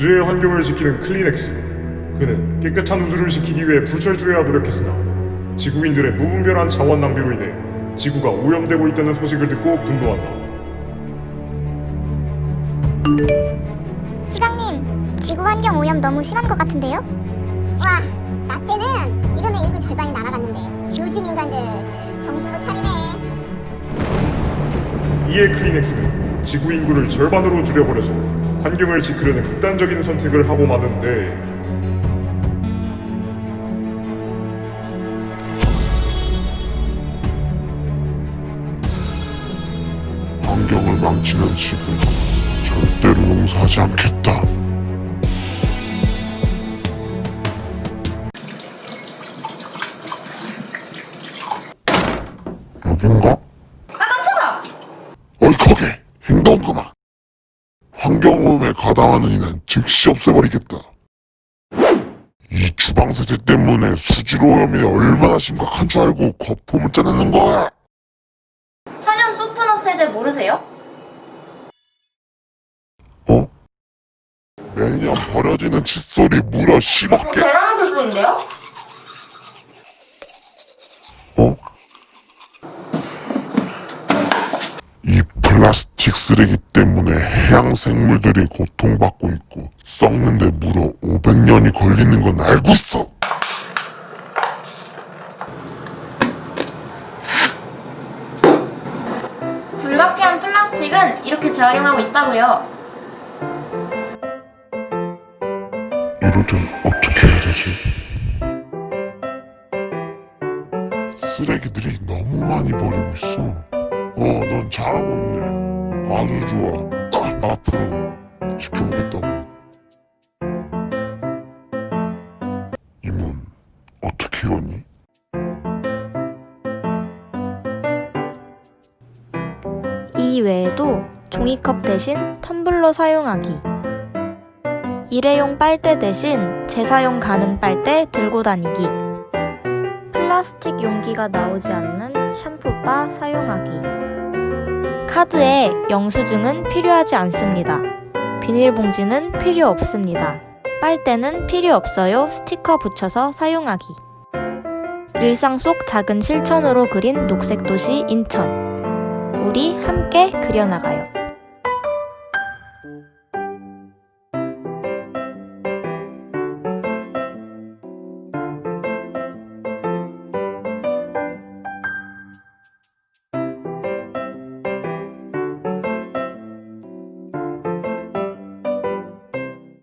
우주의 환경을 지키는 클리넥스. 그는 깨끗한 우주를 지키기 위해 불철주야 노력했으나 지구인들의 무분별한 자원 낭비로 인해 지구가 오염되고 있다는 소식을 듣고 분노한다. 수장님, 지구 환경 오염 너무 심한 것 같은데요? 와, 나 때는 이러면 인구 절반이 날아갔는데 요즘 인간들 참 정신 못 차리네. 이에 클리넥스는 지구 인구를 절반으로 줄여버려서 환경을 지키려는 극단적인 선택을 하고 마는데 환경을 망치는 지금 절대로 용서하지 않겠다. 여긴가? 아 깜짝아! 어이 거기 행동 그만. 환경오염에 가담하는 이는 즉시 없애버리겠다. 이 주방세제 때문에 수질 오염이 얼마나 심각한 줄 알고 거품을 짜내는 거야. 천연 소프너 세제 모르세요? 어? 매년 버려지는 칫솔이 무려 10억 개. 대단한 기술인데요? 어? 이 플라스틱 쓰레기 때문에 해양 생물들이 고통받고 있고 썩는데 무려 500년이 걸리는 건 알고 있어. 불가피한 플라스틱은 이렇게 재활용하고 있다고요. 이럴 땐 어떻게 해야 되지? 쓰레기들이 너무 많이 버리고 있어. 어, 넌 잘하고 있네. 아주 좋아. 아, 앞으로 지켜보겠다고. 이문, 어떻게 오니? 이 외에도 종이컵 대신 텀블러 사용하기. 일회용 빨대 대신 재사용 가능 빨대 들고 다니기. 플라스틱 용기가 나오지 않는 샴푸바 사용하기. 카드에 영수증은 필요하지 않습니다. 비닐봉지는 필요 없습니다. 빨대는 필요 없어요. 스티커 붙여서 사용하기. 일상 속 작은 실천으로 그린 녹색 도시 인천. 우리 함께 그려나가요.